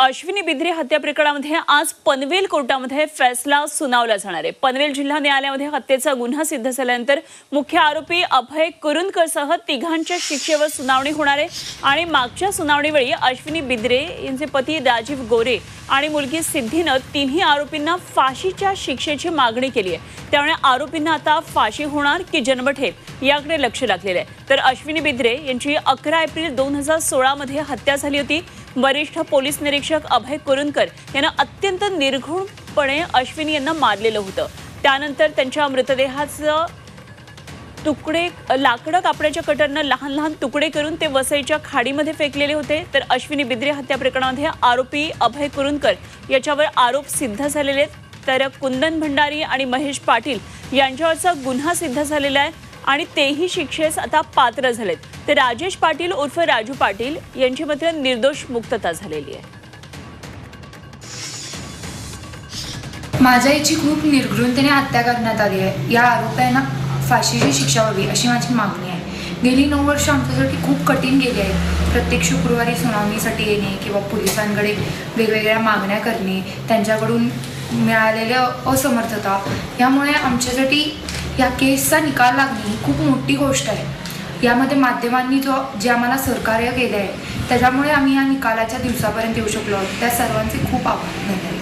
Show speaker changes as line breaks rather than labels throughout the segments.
अश्विनी बिद्रे हत्या प्रकरणामध्ये आज पनवेल कोर्टामध्ये फैसला सुनावला जाणार आहे. पनवेल जिल्हा न्यायालयामध्ये हत्येचा गुन्हा सिद्ध झाल्यानंतर मुख्य आरोपी अभय कुरुंदकरसह तिघांच्या शिक्षेवर सुनावणी होणार आहे. आणि मागच्या सुनावणीवेळी अश्विनी बिद्रे यांचे पती राजीव गोरे आणि मुलगी सिद्धीनं तिन्ही आरोपींना फाशीच्या शिक्षेची मागणी केली आहे. त्यामुळे आरोपींना आता फाशी होणार की जन्मठेप याकडे लक्ष लागलेलं आहे. तर अश्विनी बिद्रे यांची अकरा एप्रिल दोन हजार सोळामध्ये हत्या झाली होती. वरिष्ठ पोलीस निरीक्षक अभय कुरुंदकर यांना अत्यंत निर्घुणपणे अश्विनी यांना मारलेलं होतं. त्यानंतर त्यांच्या मृतदेहाचं तुकडे लाकडं कापण्याच्या कटरनं लहान लहान तुकडे करून ते वसईच्या खाडीमध्ये फेकलेले होते. तर अश्विनी बिद्रे हत्या प्रकरणामध्ये आरोपी अभय कुरुंदकर याच्यावर आरोप सिद्ध झालेले आहेत. तर कुंदन भंडारी आणि महेश पाटील यांच्यावरचा गुन्हा सिद्ध झालेला आहे आणि तेही शिक्षेस आता पात्र झालेत. तर राजेश पाटील उर्फ राजू पाटील यांची मात्र निर्दोष मुक्तता झालेली आहे.
माझ्या याची खूप निर्घृणतेने हत्या करण्यात आली आहे. या आरोप्यांना फाशीची शिक्षा व्हावी अशी माझी मागणी आहे. गेली नऊ वर्ष आमच्यासाठी खूप कठीण गेली आहे. प्रत्येक शुक्रवारी सुनावणीसाठी येणे किंवा पोलिसांकडे वेगवेगळ्या मागण्या करणे त्यांच्याकडून मिळालेल्या असमर्थता यामुळे आमच्यासाठी या केसचा निकाल लागणे ही खूप मोठी गोष्ट आहे. यामध्ये माध्यमांनी जो जे आम्हाला सहकार्य केलं आहे त्याच्यामुळे आम्ही या निकालाच्या दिवसापर्यंत येऊ शकलो त्या सर्वांचे खूप आभार. धन्यवाद.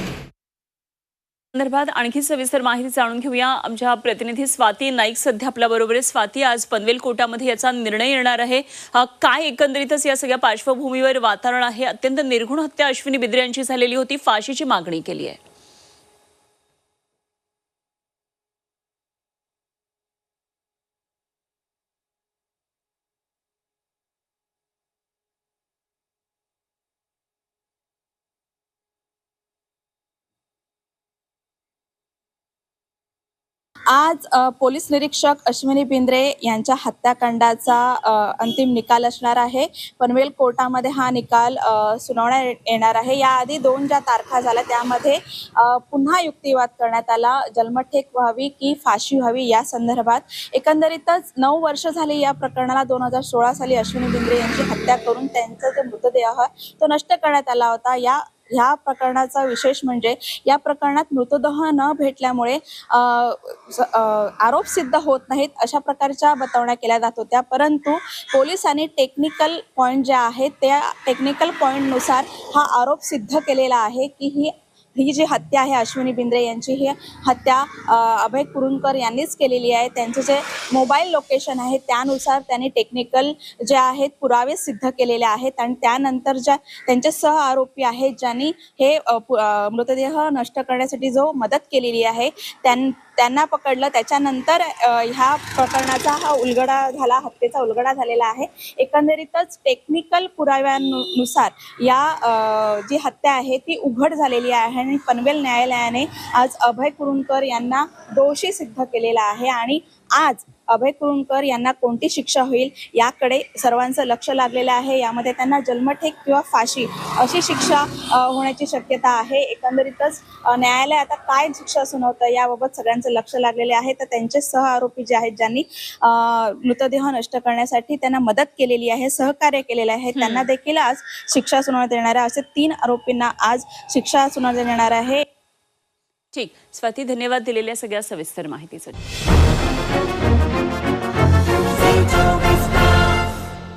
संदर्भात आणखी सविस्तर माहिती जाणून घेऊया. आमच्या प्रतिनिधी स्वाती नाईक सध्या आपल्या बरोबर आहे स्वाती आज पनवेल कोर्टामध्ये याचा निर्णय येणार आहे. काय एकंदरीतच या सगळ्या पार्श्वभूमीवर वातावरण आहे? अत्यंत निर्गुण हत्या अश्विनी बिद्रे यांची झालेली होती. फाशीची मागणी केली आहे.
आज पोलीस निरीक्षक अश्विनी बिंद्रे यांच्या हत्याकांडाचा अंतिम निकाल असणार आहे. पनवेल कोर्टामध्ये हा निकाल सुनावण्यात येणार आहे. याआधी दोन ज्या तारखा झाल्या त्यामध्ये पुन्हा युक्तिवाद करण्यात आला. जन्मठेक व्हावी की फाशी व्हावी या संदर्भात. एकंदरीतच नऊ वर्ष झाली या प्रकरणाला. दोन हजार सोळा साली अश्विनी बिंद्रे यांची हत्या करून त्यांचा जो मृतदेह तो नष्ट करण्यात आला होता. या ह्या प्रकरणाचा विशेष म्हणजे या प्रकरणात मृतदेह न भेटल्यामुळे आरोप सिद्ध होत नाहीत अशा प्रकारच्या बतावण्या केल्या जात होत्या. परंतु पोलिसांनी टेक्निकल पॉईंट जे आहेत त्या टेक्निकल पॉईंटनुसार हा आरोप सिद्ध केलेला आहे की ही ही जी हत्या आहे अश्विनी बिंद्रे यांची ही हत्या अभय कुरुंदकर यांनीच केलेली आहे. त्यांचे जे मोबाईल लोकेशन आहे त्यानुसार त्यांनी टेक्निकल जे आहेत पुरावे सिद्ध केलेले आहेत आणि त्यानंतर ज्या त्यांचे सह आरोपी आहेत ज्यांनी हे पु- मृतदेह नष्ट करण्यासाठी जो मदत केलेली आहे त्यां त्यांना पकडलं. त्याच्यानंतर ह्या प्रकरणाचा हा उलगडा झाला हत्येचा उलगडा झालेला आहे. एकंदरीतच टेक्निकल पुराव्यानुसार या जी हत्या आहे ती उघड झालेली आहे आणि पनवेल न्यायालयाने आज अभय कुरुंदकर यांना दोषी सिद्ध केलेला आहे आणि आज अभय कुरुंदकर यांना कोणती शिक्षा होईल याकडे सर्वांचं लक्ष लागलेलं आहे. यामध्ये त्यांना जन्मठेक किंवा फाशी अशी शिक्षा होण्याची शक्यता आहे. एकंदरीतच न्यायालय आता काय शिक्षा सुनावतं याबाबत सगळ्यांचं लक्ष लागलेले आहे. तर त्यांचे सह आरोपी जे आहेत ज्यांनी मृतदेह नष्ट करण्यासाठी त्यांना मदत केलेली आहे सहकार्य केलेलं आहे त्यांना देखील आज शिक्षा सुनावण्यात येणार आहे. असे तीन आरोपींना आज शिक्षा सुनावण्यात येणार आहे.
ठीक. स्वाती धन्यवाद दिलेल्या सगळ्या सविस्तर माहितीसाठी.